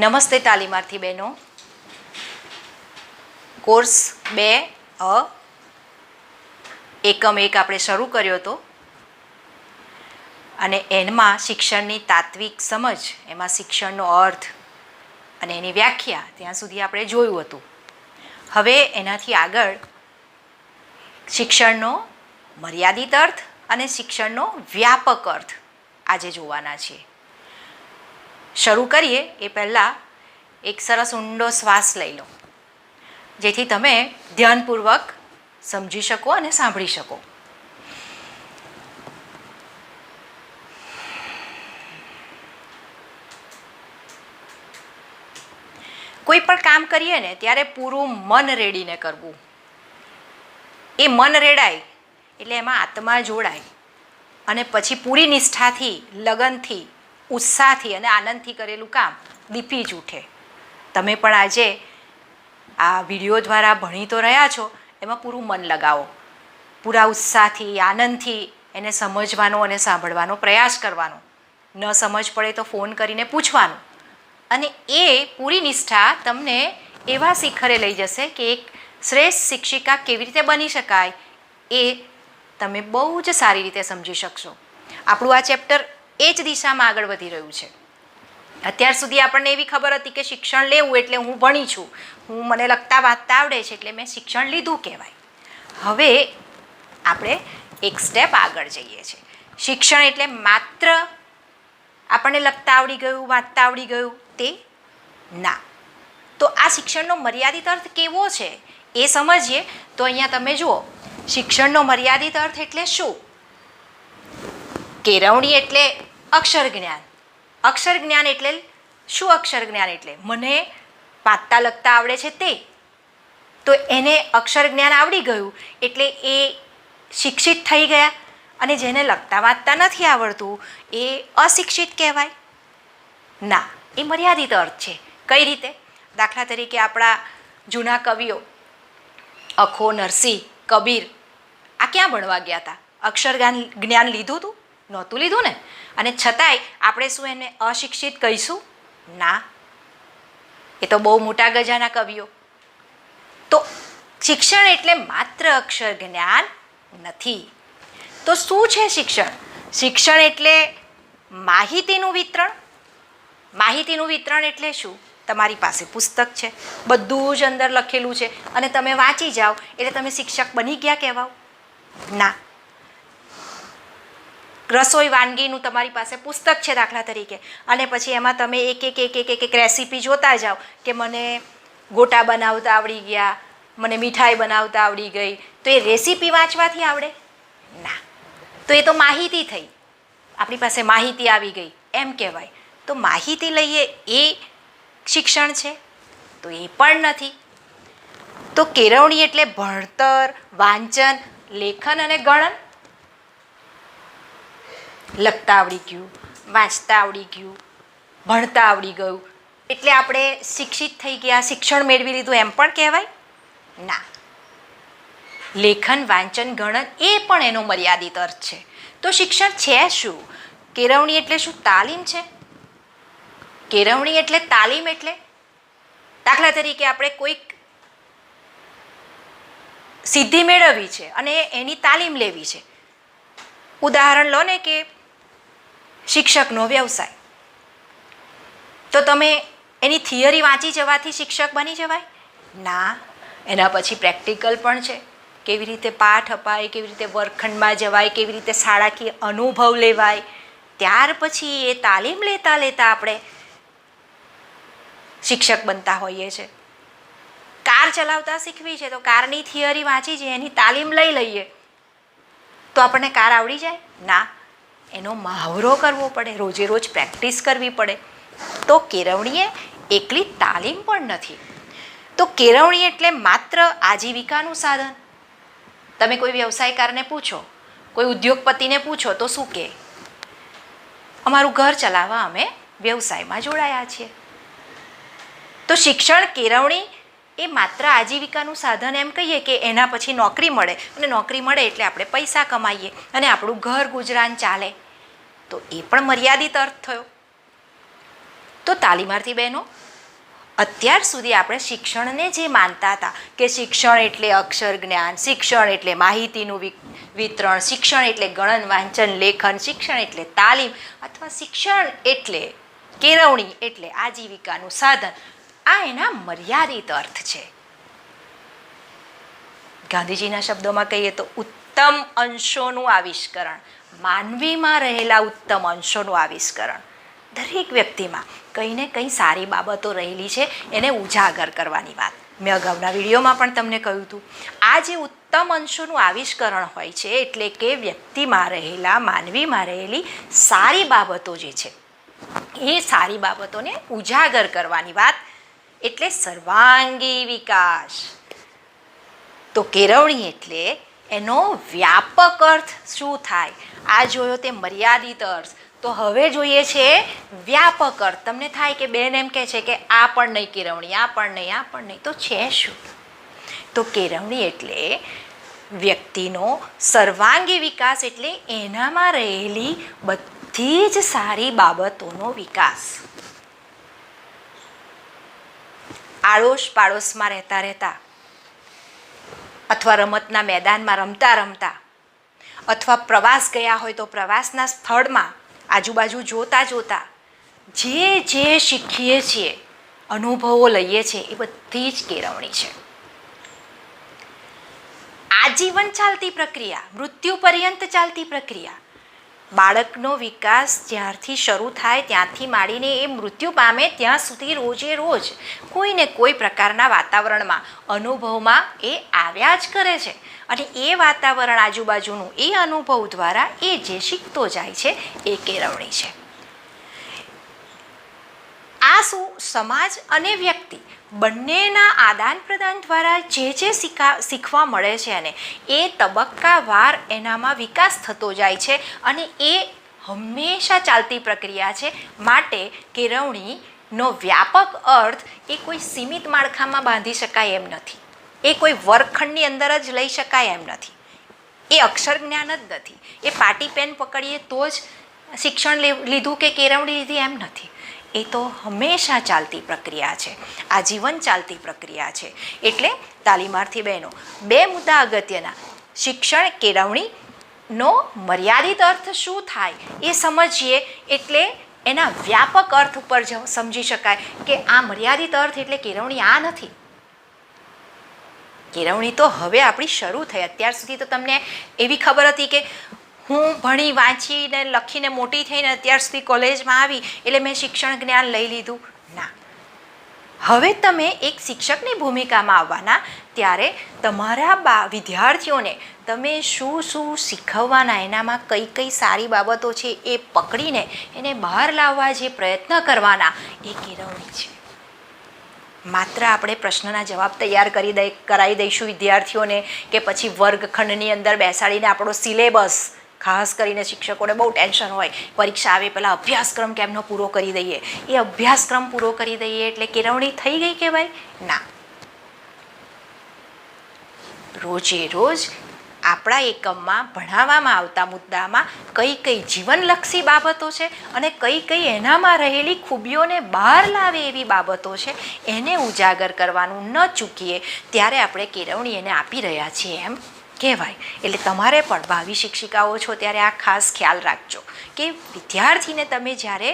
નમસ્તે તાલીમાર્થી બહેનો. કોર્સ બે, અ, એકમ એક આપણે શરૂ કર્યો હતો. અને એમાં શિક્ષણની તાત્વિક સમજ, એમાં શિક્ષણનો અર્થ અને એની વ્યાખ્યા ત્યાં સુધી આપણે જોયું હતું. હવે એનાથી આગળ શિક્ષણનો મર્યાદિત અર્થ અને શિક્ષણનો વ્યાપક અર્થ આજે જોવાના છીએ. શરૂ કરીએ, એ પહેલાં એક સરસ ઊંડો શ્વાસ લઈ લો. જેથી તમે ધ્યાનપૂર્વક સમજી શકો અને સાંભળી શકો. કોઈ પણ કામ કરીએ ને, ત્યારે પૂરું મન રેડીને કરવું. એ મન રેડાય, એટલે એમાં આત્મા જોડાય. અને પછી પૂરી નિષ્ઠાથી, લગનથી ઉત્સાહથી અને આનંદથી કરેલું કામ દીપી જ ઉઠે. તમે પણ આજે આ વીડિયો દ્વારા ભણી તો રહ્યા છો, એમાં પૂરું મન લગાવો. પૂરા ઉત્સાહથી, આનંદથી એને સમજવાનો અને સાંભળવાનો પ્રયાસ કરવાનો. ન સમજ પડે તો ફોન કરીને પૂછવાનું. અને એ પૂરી નિષ્ઠા તમને એવા શિખરે લઈ જશે કે એક શ્રેષ્ઠ શિક્ષિકા કેવી રીતે બની શકાય એ તમે બહુ જ સારી રીતે સમજી શકશો. આપણું આ ચેપ્ટર એ જ દિશામાં આગળ વધી રહ્યું છે. અત્યાર સુધી આપણને એવી ખબર હતી કે શિક્ષણ લેવું એટલે હું ભણી છું. હું મને લખતા વાંચતા આવડે છે એટલે મેં શિક્ષણ લીધું કહેવાય. હવે આપણે એક સ્ટેપ આગળ જઈએ છીએ. શિક્ષણ એટલે માત્ર આપણને લખતા આવડી ગયું, વાંચતા આવડી ગયું તે ના. તો આ શિક્ષણનો મર્યાદિત અર્થ કેવો છે એ સમજીએ. તો અહીંયા તમે જુઓ, શિક્ષણનો મર્યાદિત અર્થ એટલે શું? કેળવણી એટલે અક્ષર જ્ઞાન અક્ષર જ્ઞાન એટલે શું અક્ષર જ્ઞાન એટલે? મને વાંચતા લખતા આવડે છે તે. તો એને અક્ષર જ્ઞાન આવડી ગયું એટલે એ શિક્ષિત થઈ ગયા અને જેને લખતા વાંચતા નથી આવડતું એ અશિક્ષિત કહેવાય. ના, એ મર્યાદિત અર્થ છે. કઈ રીતે? દાખલા તરીકે આપણા જૂના કવિઓ અખો, નરસિંહ, કબીર આ ક્યાં ભણવા ગયા હતા અક્ષર જ્ઞાન લીધું હતું નહોતું લીધું ને? અને છતાંય આપણે શું એને અશિક્ષિત કહીશું? ના. એ તો બહુ મોટા ગજાના કવિઓ. તો શિક્ષણ એટલે માત્ર અક્ષર જ્ઞાન નથી. તો શું છે શિક્ષણ? શિક્ષણ એટલે માહિતીનું વિતરણ. માહિતીનું વિતરણ એટલે શું? તમારી પાસે પુસ્તક છે, બધું જ અંદર લખેલું છે અને તમે વાંચી જાઓ એટલે તમે શિક્ષક બની ગયા કહેવાઓ. ના. રસોઈ વાનગીનું તમારી પાસે પુસ્તક છે દાખલા તરીકે. અને પછી એમાં તમે એક એક એક એક એક એક રેસીપી જોતા જાઓ કે મને ગોટા બનાવતા આવડી ગયા, મને મીઠાઈ બનાવતા આવડી ગઈ. તો એ રેસીપી વાંચવાથી આવડે? ના. તો એ તો માહિતી થઈ. આપણી પાસે માહિતી આવી ગઈ. એમ કહેવાય. તો માહિતી લઈએ એ શિક્ષણ છે? તો એ પણ નથી. તો કેળવણી એટલે ભણતર, વાંચન, લેખન અને ગણન? લખતા આવડી ગયું, વાંચતા આવડી ગયું, ભણતા આવડી ગયું. એટલે આપણે શિક્ષિત થઈ ગયા, શિક્ષણ મેળવી લીધું એમ પણ કહેવાય? ના. લેખન, વાંચન, ગણન એ પણ એનો મર્યાદિત અર્થ છે. તો શિક્ષણ છે શું? કેળવણી એટલે શું? તાલીમ છે? કેળવણી એટલે તાલીમ એટલે? દાખલા તરીકે આપણે કોઈક સિદ્ધિ મેળવવી છે અને એની તાલીમ લેવી છે. ઉદાહરણ લો ને કે શિક્ષકનો વ્યવસાય. તો તમે એની થિયરી વાંચી જવાથી શિક્ષક બની જવાય? ના. એના પછી પ્રેક્ટિકલ પણ છે. કેવી રીતે પાઠ અપાય, કેવી રીતે વર્ગખંડમાં જવાય, કેવી રીતે શાળાકીય અનુભવ લેવાય. ત્યાર પછી એ તાલીમ લેતા લેતા આપણે શિક્ષક બનતા હોઈએ છીએ કાર ચલાવતા શીખવી છે તો કારની થિયરી વાંચી છે એની તાલીમ લઈ લઈએ. તો આપણને કાર આવડી જાય? ના. એનો મહાવરો કરવો પડે રોજે રોજ પ્રેક્ટિસ કરવી પડે. તો કેળવણીએ એકલી તાલીમ પણ નથી. તો કેળવણી એટલે માત્ર આજીવિકાનું સાધન? તમે કોઈ વ્યવસાયકારને પૂછો, કોઈ ઉદ્યોગપતિને પૂછો, તો શું કહે અમારું ઘર ચલાવવા અમે વ્યવસાયમાં જોડાયા છીએ. તો શિક્ષણ, કેળવણી એ માત્ર આજીવિકાનું સાધન એમ કહીએ કે એના પછી નોકરી મળે. અને નોકરી મળે એટલે આપણે પૈસા કમાઈએ. અને આપણું ઘર ગુજરાન ચાલે. તો એ પણ મર્યાદિત અર્થ થયો. તો તાલીમાર્થી બહેનો, અત્યાર સુધી આપણે શિક્ષણને જે માનતા હતા કે શિક્ષણ એટલે અક્ષર જ્ઞાન, શિક્ષણ એટલે માહિતીનું વિતરણ, શિક્ષણ એટલે ગણન, વાંચન, લેખન, શિક્ષણ એટલે તાલીમ, અથવા શિક્ષણ એટલે કેળવણી એટલે આજીવિકાનું સાધન આ એના મર્યાદિત અર્થ છે. ગાંધીજીના શબ્દોમાં કહીએ તો ઉત્તમ અંશોનું આવિષ્કરણ, માનવીમાં રહેલા ઉત્તમ અંશોનું આવિષ્કરણ. દરેક વ્યક્તિમાં કંઈ ને કંઈ સારી બાબતો રહેલી છે, એને ઉજાગર કરવાની વાત. મેં અગાઉના વિડીયોમાં પણ તમને કહ્યું હતું, આ જે ઉત્તમ અંશોનું આવિષ્કરણ હોય છે, એટલે કે વ્યક્તિમાં રહેલા, માનવીમાં રહેલી સારી બાબતો જે છે, એ સારી બાબતોને ઉજાગર કરવાની વાત એટલે સર્વાંગી વિકાસ. તો કેળવણી એટલે એનો વ્યાપક અર્થ શું થાય? આ જોયો તે મર્યાદિત અર્થ. તો હવે જોઈએ છે વ્યાપક અર્થ. તમને થાય કે બેન એમ કહે છે કે આ પણ નહીં કેળવણી, આ પણ નહીં, આ પણ નહીં. તો છે શું? તો કેળવણી એટલે વ્યક્તિનો સર્વાંગી વિકાસ એટલે એનામાં રહેલી બધી જ સારી બાબતોનો વિકાસ. આડોશ પાડોશમાં રહેતા રહેતા અથવા રમતના મેદાનમાં રમતા રમતા અથવા પ્રવાસ ગયા હોય તો પ્રવાસના સ્થળમાં આજુબાજુ જોતા જોતા જે જે શીખીએ છીએ, અનુભવો લઈએ છીએ, એ બધી જ કેળવણી છે. આજીવન ચાલતી પ્રક્રિયા, મૃત્યુ પર્યંત ચાલતી પ્રક્રિયા બાળકનો વિકાસ જ્યારથી શરૂ થાય, ત્યાંથી માંડીને એ મૃત્યુ પામે ત્યાં સુધી રોજે રોજ કોઈને કોઈ પ્રકારના વાતાવરણમાં, અનુભવમાં એ આવ્યા જ કરે છે. અને એ વાતાવરણ આજુબાજુનું એ અનુભવ દ્વારા એ જે શીખતો જાય છે, એ કેળવણી છે. આ શું? સમાજ અને વ્યક્તિ બંનેના આદાન પ્રદાન દ્વારા જે જે શીખા શીખવા મળે છે અને એ તબક્કાવાર એનામાં વિકાસ થતો જાય છે અને એ હંમેશા ચાલતી પ્રક્રિયા છે. માટે કેળવણીનો વ્યાપક અર્થ એ કોઈ સીમિત માળખામાં બાંધી શકાય એમ નથી. એ કોઈ વર્ગખંડની અંદર જ લઈ શકાય એમ નથી. એ અક્ષર જ્ઞાન જ નથી. એ પાટી પેન પકડીએ તો જ શિક્ષણ લીધું કે કેળવણી લીધી એમ નથી. એ તો હંમેશા ચાલતી પ્રક્રિયા છે. આજીવન ચાલતી પ્રક્રિયા છે. એટલે તાલીમાર્થી બહેનો, બે મુદ્દા અગત્યના. શિક્ષણ કેળવણીનો મર્યાદિત અર્થ શું થાય એ સમજીએ એટલે એના વ્યાપક અર્થ ઉપર સમજી શકાય કે આ મર્યાદિત અર્થ એટલે કેળવણી આ નથી. કેળવણી તો હવે આપણી શરૂ થઈ. અત્યાર સુધી તો તમને એવી ખબર હતી કે હું ભણી વાંચીને, લખીને મોટી થઈને અત્યાર સુધી કોલેજમાં આવી એટલે મેં શિક્ષણ જ્ઞાન લઈ લીધું. ના. હવે તમે એક શિક્ષકની ભૂમિકામાં આવવાના ત્યારે તમારા બા વિદ્યાર્થીઓને તમે શું શું શીખવવાના? એનામાં કઈ કઈ સારી બાબતો છે એ પકડીને એને બહાર લાવવા જે પ્રયત્ન કરવાના એ કેળવણી છે. માત્ર આપણે પ્રશ્નના જવાબ તૈયાર કરી દઈ કરાવી દઈશું વિદ્યાર્થીઓને કે પછી વર્ગખંડની અંદર બેસાડીને આપણો સિલેબસ ખાસ કરીને શિક્ષકોને બહુ ટેન્શન હોય. પરીક્ષા આવે પહેલાં અભ્યાસક્રમ કેમનો પૂરો કરી દઈએ? એ અભ્યાસક્રમ પૂરો કરી દઈએ એટલે કેળવણી થઈ ગઈ કહેવાય ના. રોજે રોજ આપણા એકમમાં ભણાવવામાં આવતા મુદ્દામાં કઈ કઈ જીવનલક્ષી બાબતો છે અને કઈ કઈ એનામાં રહેલી ખૂબીઓને બહાર લાવે એવી બાબતો છે એને ઉજાગર કરવાનું ન ચૂકીએ. ત્યારે આપણે કેળવણી એને આપી રહ્યા છીએ એમ. કહેવાય. એટલે તમારે પણ ભાવિ શિક્ષિકાઓ છો ત્યારે આ ખાસ ખ્યાલ રાખજો કે વિદ્યાર્થીને તમે જ્યારે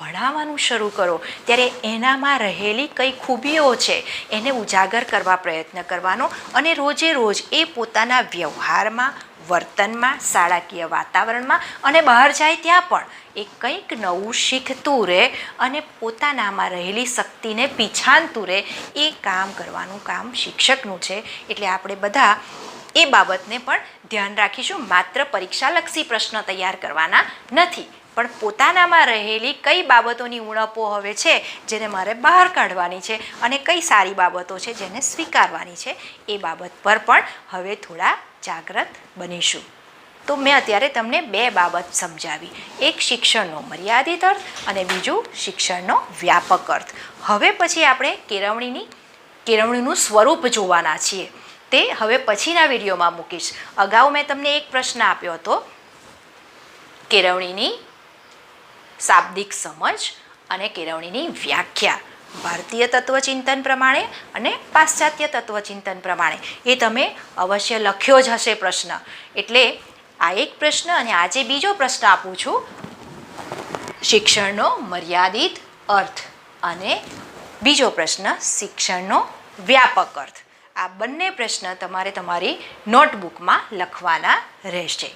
ભણાવવાનું શરૂ કરો, ત્યારે એનામાં રહેલી કઈ ખૂબીઓ છે, એને ઉજાગર કરવા પ્રયત્ન કરવાનો અને રોજે રોજ એ પોતાના વ્યવહારમાં, વર્તનમાં, શાળાકીય વાતાવરણમાં અને બહાર જાય ત્યાં પણ એ કંઈક નવું શીખતું રહે અને પોતાનામાં રહેલી શક્તિને પીછાનતું રહે એ કામ કરવાનું કામ શિક્ષકનું છે. એટલે આપણે બધા એ બાબતને પણ ધ્યાન રાખીશું. માત્ર પરીક્ષાલક્ષી પ્રશ્ન તૈયાર કરવાના નથી, પણ પોતાનામાં રહેલી કઈ બાબતોની ઉણપો હવે છે, જેને મારે બહાર કાઢવાની છે અને કઈ સારી બાબતો છે જેને સ્વીકારવાની છે, એ બાબત પર પણ હવે થોડા જાગૃત બનીશું. તો મેં અત્યારે તમને બે બાબત સમજાવી. એક શિક્ષણનો મર્યાદિત અર્થ અને બીજું શિક્ષણનો વ્યાપક અર્થ. હવે પછી આપણે કેળવણીની, કેળવણીનું સ્વરૂપ જોવાના છીએ. તે હવે પછીના વિડીયોમાં મૂકીશ. અગાઉ મેં તમને એક પ્રશ્ન આપ્યો હતો. કેળવણીની શાબ્દિક સમજ અને કેળવણીની વ્યાખ્યા. ભારતીય તત્વચિંતન પ્રમાણે અને પાશ્ચાત્ય તત્વચિંતન પ્રમાણે. એ તમે અવશ્ય લખ્યો જ હશે પ્રશ્ન. એટલે આ એક પ્રશ્ન અને આજે બીજો પ્રશ્ન આપું છું, શિક્ષણનો મર્યાદિત અર્થ. અને બીજો પ્રશ્ન, શિક્ષણનો વ્યાપક અર્થ. આ બંને પ્રશ્ન તમારે તમારી નોટબુકમાં લખવાના રહેશે.